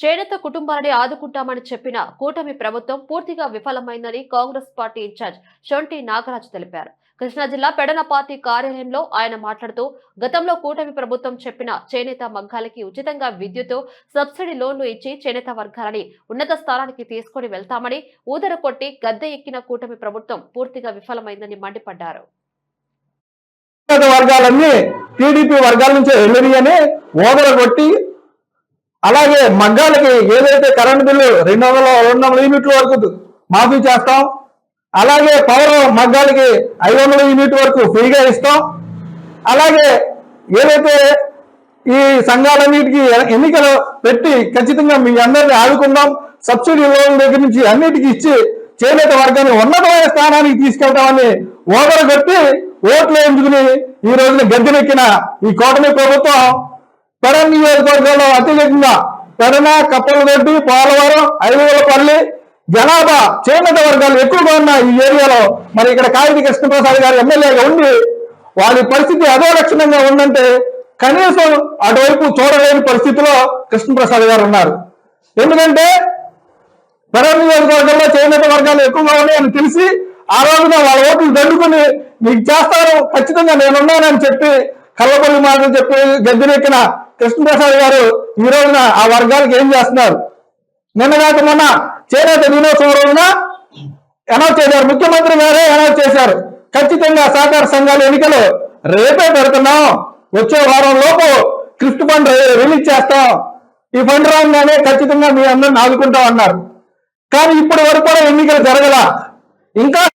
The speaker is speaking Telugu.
చేనేత కుటుంబాలని ఆదుకుంటామని చెప్పిన కూటమి ప్రభుత్వం పూర్తిగా విఫలమైందని కాంగ్రెస్ పార్టీ ఇన్ఛార్జ్ షొంటి నాగరాజ్ తెలిపారు. కృష్ణా జిల్లా పెడన పార్టీ కార్యాలయంలో ఆయన మాట్లాడుతూ గతంలో కూటమి ప్రభుత్వం చెప్పిన చేనేత మగ్గాలకి ఉచితంగా విద్యుత్ సబ్సిడీ లోన్లు ఇచ్చి చేనేత వర్గాలని ఉన్నత స్థానానికి తీసుకొని వెళ్తామని ఊదర కొట్టి గద్దె ఎక్కిన కూటమి ప్రభుత్వం పూర్తిగా విఫలమైందని మండిపడ్డారు. వర్గాలన్నీ టీడీపీ వర్గాల నుంచి వెళ్ళని అని ఓదర కొట్టి అలాగే మగ్గాలకి ఏదైతే కరెంట్ బిల్లు రెండు వందల రెండు వందల యూనిట్ల వరకు మాఫీ చేస్తాం అలాగే పవర్ మగ్గాలకి ఐదు వందల యూనిట్ వరకు ఫ్రీగా ఇస్తాం. అలాగే ఏదైతే ఈ సంఘాలన్నిటికీ ఎన్నికలు పెట్టి ఖచ్చితంగా మీ అందరిని ఆదుకుందాం సబ్సిడీ లోన్ల దగ్గర నుంచి అన్నిటికీ ఇచ్చి చేనేత వర్గాన్ని ఉన్నతమైన స్థానానికి తీసుకెళ్తామని ఓదరగొట్టి ఓట్లు ఎంచుకుని ఈ రోజున గద్దెనెక్కిన ఈ కూటమి ప్రభుత్వం పెడన నియోజకవర్గంలో అత్యధికంగా పెడన కప్పలదొడ్డి పోలవరం ఐదుగులపల్లి జనాభా చేనేత వర్గాలు ఎక్కువగా ఉన్న ఈ ఏరియాలో మరి ఇక్కడ కాగితి కృష్ణప్రసాద్ గారు ఎమ్మెల్యేగా ఉండి వారి పరిస్థితి అదో లక్షణంగా ఉందంటే కనీసం అటువైపు చూడలేని పరిస్థితిలో కృష్ణప్రసాద్ గారు ఉన్నారు. ఎందుకంటే పెరవ నియోజకవర్గంలో చేనేత వర్గాలు ఎక్కువగా ఉన్నాయని తెలిసి ఆ రోజున వాళ్ళ ఓట్లు దండుకుని మీకు చేస్తాను ఖచ్చితంగా నేనున్నానని చెప్పి కళ్ళపల్లి మాటలు చెప్పి గద్దెనెక్కిన కృష్ణప్రసాద్ గారు ఈ రోజున ఆ వర్గాలకు ఏం చేస్తున్నారు? నిన్న కాక మొన్న చేనేత దినోత్సవం రోజున అనౌన్స్ చేశారు. ముఖ్యమంత్రి గారే అనౌన్స్ చేశారు. ఖచ్చితంగా సహకార సంఘాల ఎన్నికలు రేపే పెడుతున్నాం. వచ్చే వారం లోపు క్రిప్ట్ ఫండ్ రిలీజ్ చేస్తాం. ఈ ఫండ్ రాగానే ఖచ్చితంగా మీ అందరిని ఆదుకుంటాం అన్నారు. కానీ ఇప్పటి వరకు కూడా ఎన్నికలు జరగల. ఇంకా